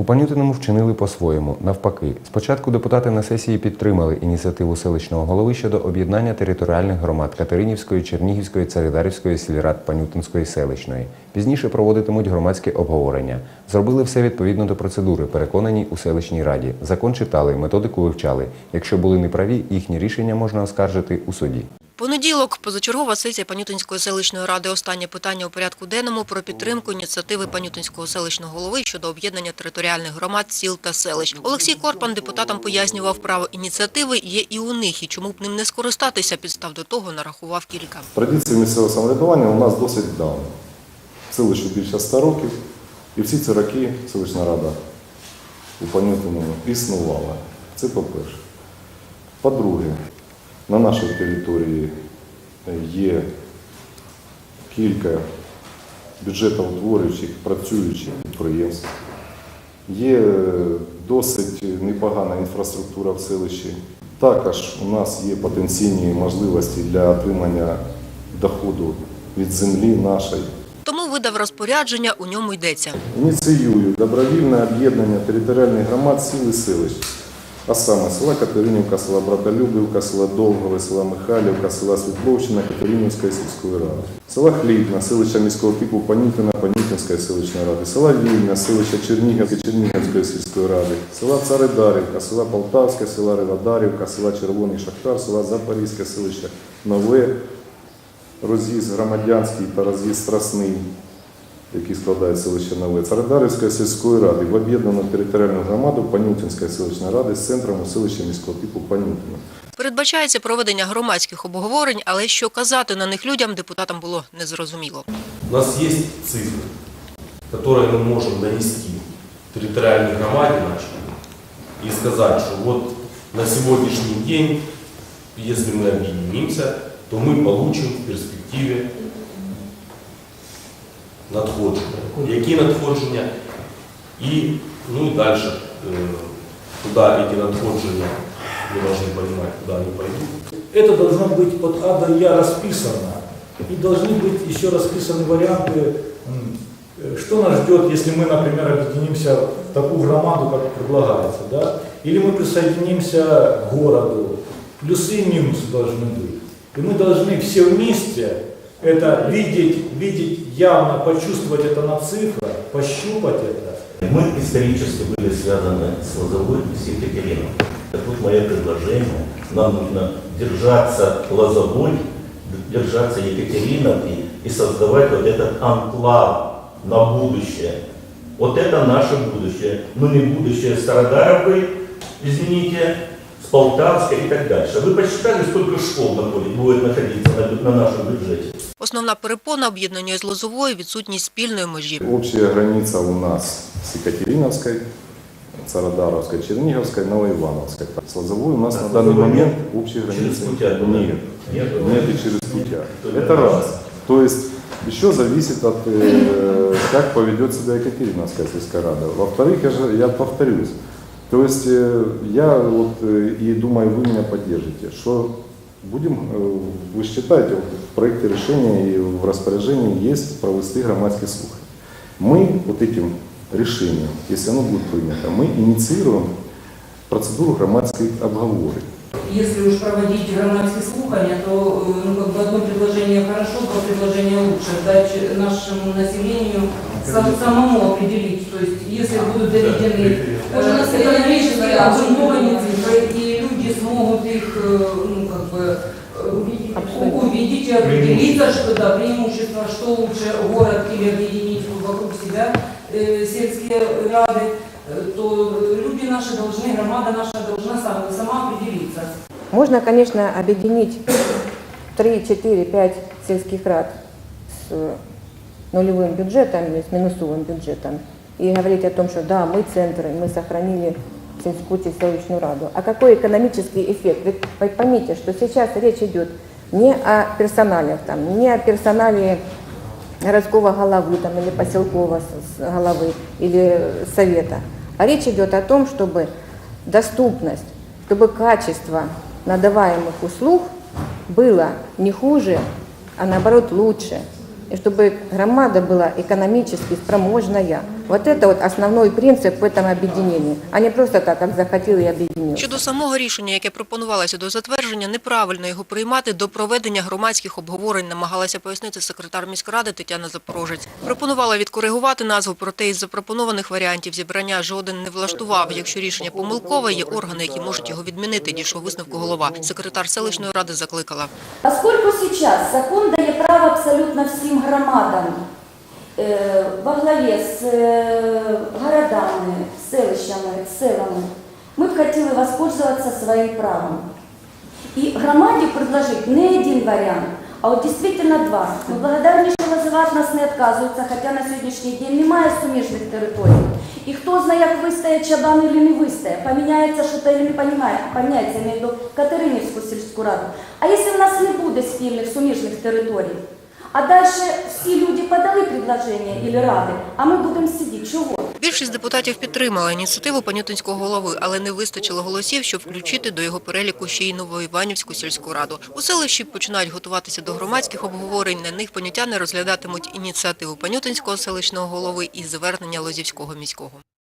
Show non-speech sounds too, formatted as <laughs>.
У Панютиному вчинили по-своєму, навпаки. Спочатку депутати на сесії підтримали ініціативу селищного голови щодо об'єднання територіальних громад Катеринівської, Чернігівської, Царидарівської сільрад Панютинської селищної. Пізніше проводитимуть громадське обговорення. Зробили все відповідно до процедури, переконані у селищній раді. Закон читали, методику вивчали. Якщо були неправі, їхні рішення можна оскаржити у суді. Понеділок позачергова сесія Панютинської селищної ради. Останнє питання у порядку денному про підтримку ініціативи Панютинського селищного голови щодо об'єднання територіальних громад, сіл та селищ. Олексій Корпан депутатам пояснював, право ініціативи є і у них, і чому б ним не скористатися, підстав до того нарахував кілька. Традиції місцевого самоврядування у нас досить давно. Селищу більше 100 років, і всі ці роки селищна рада у Панютиному існувала. Це по-перше. По-друге, на нашій території є кілька бюджетоутворюючих, працюючих підприємств. Є е, досить непогана інфраструктура в селищі. Також у нас є потенційні можливості для отримання доходу від землі нашої. Тому видав розпорядження, у ньому йдеться. Ініціюю добровільне об'єднання територіальних громад сіл і селищ, а саме села Катеринівка, села Братолюбівка, села Довгове, села Михайлівка, села Світловщина, Катеринівської сільської ради, села Хлібна, селища міського типу Панютина, Панютинської селищної ради, села Вільня, селища Чернігівки, Чернігівської сільської ради, села Царидарівка, села Полтавське, села Риводарівка, села Червоний Шахтар, села Запорізьке, селище Нове, роз'їзд громадянський та роз'їзд Страсний, який складає селище Нове, Царидарівської сільської ради в об'єднану територіальну громаду Панютинської селищної ради з центром у селищі міського типу Панютина. Передбачається проведення громадських обговорень, але що казати на них людям депутатам було незрозуміло. У нас есть цифры, которые мы можем донести территориальной громаде нашей и сказать, что вот на сегодняшний день, если мы объединимся, то мы получим в перспективе надходження. Які надходження? І, ну и дальше, э, куда эти надходження, мы должны понимать, куда они пойдут. Это должно быть от А до Я расписано. И должны быть еще расписаны варианты, э, что нас ждет, если мы, например, объединимся в такую громаду, как предлагается, да? или мы присоединимся к городу. Плюсы и минусы должны быть. И мы должны все вместе это видеть, видеть явно, почувствовать это на цифрах, пощупать это. Мы исторически были связаны с Лозовой и с Екатерином. Так вот мое предложение, нам нужно держаться Лозовой, держаться Екатериновки и создавать вот этот анклав на будущее. Вот это наше будущее. Ну не будущее Стародаровой, извините, с Полтавской и так дальше. Вы посчитали, сколько школ находит, будет находиться на, на нашем бюджете? Основна перепона об'єднання з Лозовою – відсутність спільної межі. Общая граница у нас с Екатериновской, Цародаровской, Черниговской, Новоивановской. С Лозовой у нас А на с данный Лозовой момент нет? общей Через границы Путя туда? нет. Нет? Нет и через путя. То ли Это это раз. То есть еще зависит от, э, <laughs> как поведет себя Екатериновская сельская рада. Во-вторых, я, же, я повторюсь, то есть э, я вот э, и думаю, вы меня поддержите, что будем, э, вы считаете, вот в проекте решения и в распоряжении есть провести громадские слухи. Мы вот этим решением, если оно будет принято, мы инициируем процедуру громадской обговоры. Если уж проводить громадские слухания, то э, ну, как бы одно предложение хорошо, два предложения лучше. Дать нашему населению сам- самому определить. То есть, если будут доведены Уже на э, экономические совещании обоснованные цифры, и люди смогут их э, ну, как бы, э, увидеть и определиться, что да, преимущество, что лучше город или объединить вокруг себя э, сельские рады, э, то люди наши должны, громада наша должна определиться. Можно, конечно, объединить 3, 4, 5 сельских рад с нулевым бюджетом с минусовым бюджетом и говорить о том, что да, мы центры, мы сохранили сельскую селищную раду. А какой экономический эффект? Ведь вы поймите, что сейчас речь идет не о персоналиях, там, не о персонале городского головы там, или поселкового головы или совета, а речь идет о том, чтобы доступность, чтобы качество надаваемых услуг было не хуже, а наоборот лучше. и чтобы громада была экономически спроможная. Вот это вот основной принцип в этом объединении, а не просто так, как захотел и объединился. Щодо самого рішення, яке пропонувалося до затвердження, неправильно його приймати до проведення громадських обговорень, намагалася пояснити секретар міськради Тетяна Запорожець. Пропонувала відкоригувати назву, проте із запропонованих варіантів зібрання жоден не влаштував. Якщо рішення помилкове, є органи, які можуть його відмінити, дійшов висновку голова. Секретар селищної ради закликала. Поскольку сейчас закон право абсолютно всім громадам е, во главі з е, городами, селищами, селами, ми б хотіли воспользоваться своїм правом. І громаді предложить не один варіант, а от дійсно два. Ми благодарні, що визивати нас не відказуються, хоча на сьогоднішній день немає суміжних територій. І хто знає, як вистоє чабан или не вистоє, поміняється или не поміняється, я маю Катеринівську сільську раду. А якщо в нас не буде спільних суміжних територій, а далі всі люди подали предложення или ради, а ми будемо сидіти, чого? Більшість депутатів підтримала ініціативу панютинського голови, але не вистачило голосів, щоб включити до його переліку ще й Новоіванівську сільську раду. У селищі починають готуватися до громадських обговорень. На них понятяни розглядатимуть ініціативу панютинського селищного голови і звернення Лозівського міського.